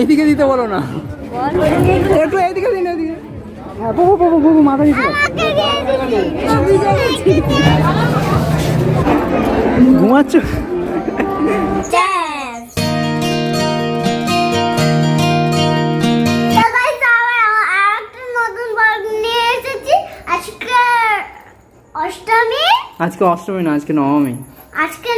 এইদিকে দিতে বলো না। একটু এইদিকে দিন এইদিকে। হ্যাঁ বাবু বাবু বাবু মাথা দিতে। ঘুমাচ্ছ? আজকে অষ্টমী না আজকে নবমী। আজকে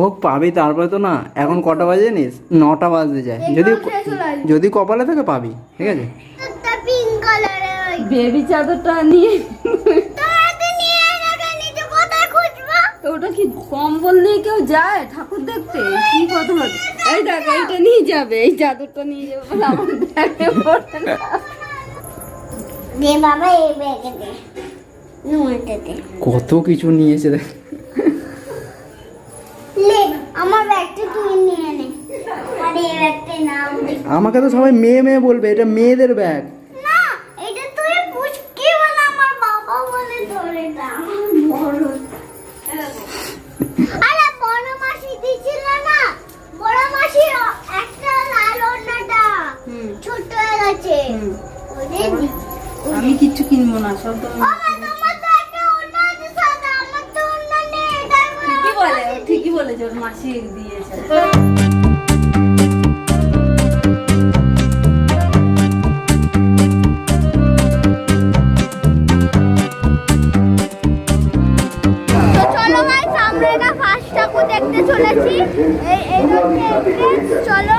ভোগ পাবি তারপরে তো না এখন কটা বাজে জানিস? নটা বাজতে যায়। যদি যদি কপালে থাকে পাবি ঠিক আছে? বেবি চাদরটা নিয়ে ওটা কি কম্বল নিয়ে কেউ যায় ঠাকুর দেখতে? কি কথা হচ্ছে এই দেখ এইটা নিয়ে যাবে এই চাদরটা নিয়ে যাবে আমার ব্যাগে পড়ে দে বাবা এই ব্যাগে দে। কত কিছু নিয়েছে দেখ। আমার ব্যাগটা তুই নিয়ে নে। আর এই ব্যাগটা নাও। আমাকে তো সবাই মেয়ে মেয়ে বলবে এটা মেয়েদের ব্যাগ। না এটা তুই পুচকি বলে আমার বাবা বলে ধরে না। বড় আরে বড় মাসি দিছিল না। বড় মাসি একটা লাল ওড়নাটা ছোট হয়ে গেছে। আমি কিচ্ছু কিনবো না সব তো তোমার মাসি দিয়েছে। দেখতে চলেছি। এই চলো।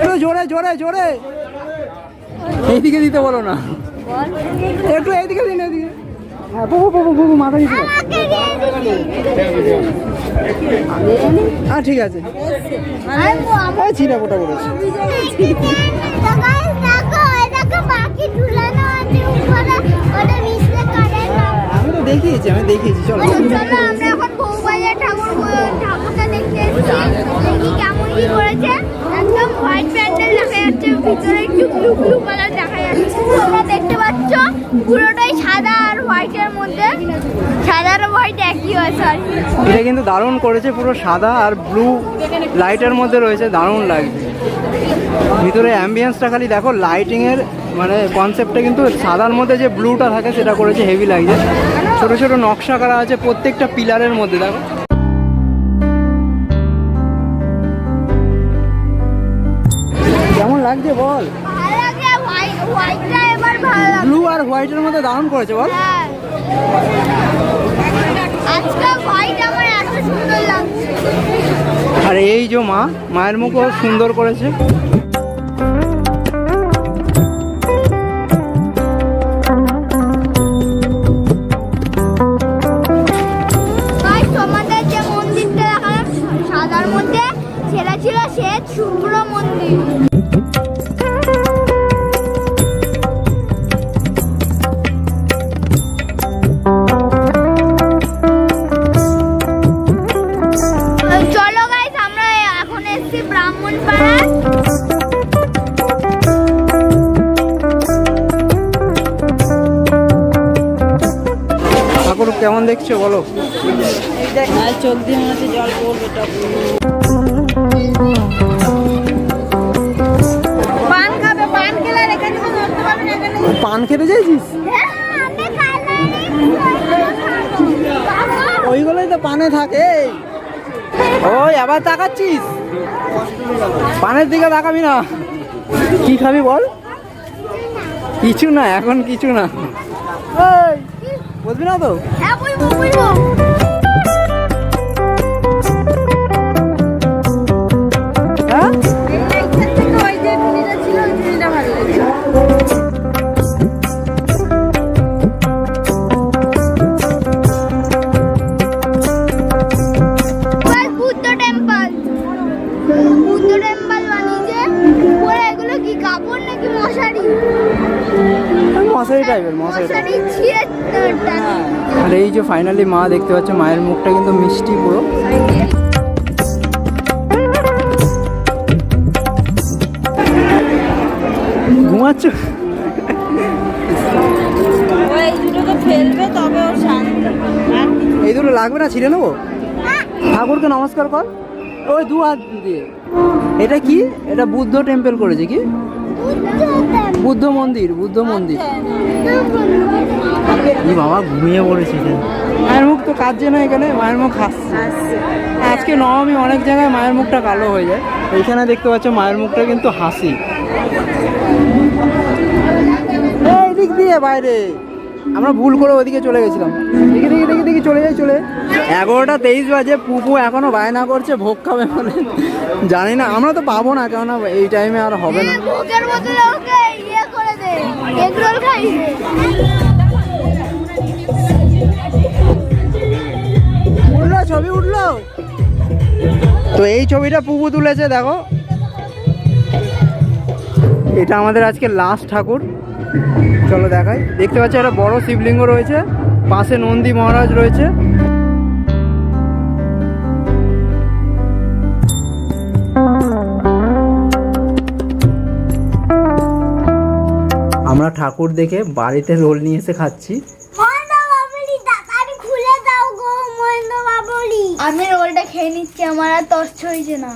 একটু জোরে জোরে জোরে। এইদিকে দিতে বলো না। একটু এইদিকে দিন এইদিকে। হ্যাঁ বাবু বাবু বাবু মাথা দিতে আমাকে দিয়ে হ্যাঁ ঠিক আছে। দিবি এই ছিঁড়া ফোটা করেছে। তো guys, দেখো এই দেখো বাকি ঝুলানো আছে উপরে। ওটা নিচে আমি তো দেখিয়েছি আমি দেখিয়েছি চলো। করেছে। একদম হোয়াইট প্যান্ডেল দেখা যাচ্ছে, ভিতরে একটু ব্লু ব্লু কালার দেখা যাচ্ছে। তোমরা দেখতে পাচ্ছ, পুরোটাই সাদা আর হোয়াইটের মধ্যে। সাদা আর হোয়াইট একই এটা কিন্তু দারুণ করেছে, পুরো সাদা আর ব্লু লাইটের মধ্যে রয়েছে, দারুণ লাগছে। ভিতরে অ্যাম্বিয়েন্সটা খালি দেখো লাইটিং এর মানে কনসেপ্টটা কিন্তু সাদার মধ্যে যে ব্লুটা থাকে, সেটা করেছে হেভি লাগছে ছোট ছোট নকশা করা আছে, প্রত্যেকটা পিলারের মধ্যে, দেখো। লাগছে বল। ব্লু আর হোয়াইটের মধ্যে দারুণ করেছে বল। আর এই যে মা, মায়ের মুখও সুন্দর করেছে। সাদার মধ্যে সেটা ছিল শ্বেত শুভ্র মন্দির। দেখছ বলো? আর চোখ দিয়ে মনে হচ্ছে জল পড়বে পান খেতে চাইছিস? ওইগুলোই তো পানে থাকে। ওই আবার তাকাচ্ছিস? পানের দিকে তাকাবি না। কি খাবি বল? কিছু না এখন কিছু না। এই, বলবি না তো? হ্যাঁ বলব বলব। মশারি টাইপের মশারি আর এই যে ফাইনালি মা দেখতে পাচ্ছ মায়ের মুখটা কিন্তু মিষ্টি পুরো। ঘুমাচ্ছ? এই দুটো লাগবে না ছিঁড়ে নেব? ঠাকুরকে নমস্কার কর। ওই দু হাত দিয়ে। এটা কি? এটা বুদ্ধ টেম্পল করেছে কি? বুদ্ধ মন্দির বুদ্ধ মন্দির। বাবা ঘুমিয়ে পড়েছে। মায়ের মুখ তো কাঁদছে না এখানে মায়ের মুখ হাসছে। আজকে নবমী অনেক জায়গায় মায়ের মুখটা কালো হয়ে যায়। এইখানে দেখতে পাচ্ছ মায়ের মুখটা কিন্তু হাসি। এই দিক দিয়ে বাইরে। আমরা ভুল করে ওদিকে চলে গেছিলাম। দেখি দেখি দেখি দেখি চলে যাই চলে এগারোটা তেইশ বাজে পুপু এখনও বায়না করছে ভোগ খাবে বলে। জানি না আমরা তো পাবো না কেননা এই টাইমে আর হবে না। ভোগের বদলে ওকে ইয়ে উঠল ছবি উঠল। তো এই ছবিটা পুপু তুলেছে দেখো। এটা আমাদের আজকে লাস্ট ঠাকুর। চলো দেখাই। দেখতে পাচ্ছি একটা বড় শিবলিঙ্গ রয়েছে পাশে নন্দী মহারাজ রয়েছে। আমরা ঠাকুর দেখে বাড়িতে রোল নিয়ে এসে খাচ্ছি। আমি রোলটা খেয়ে নিচ্ছি আমার আর তস্ত হয়েছে না।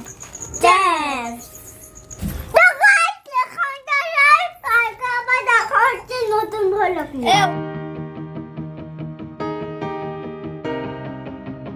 নতুন ভালো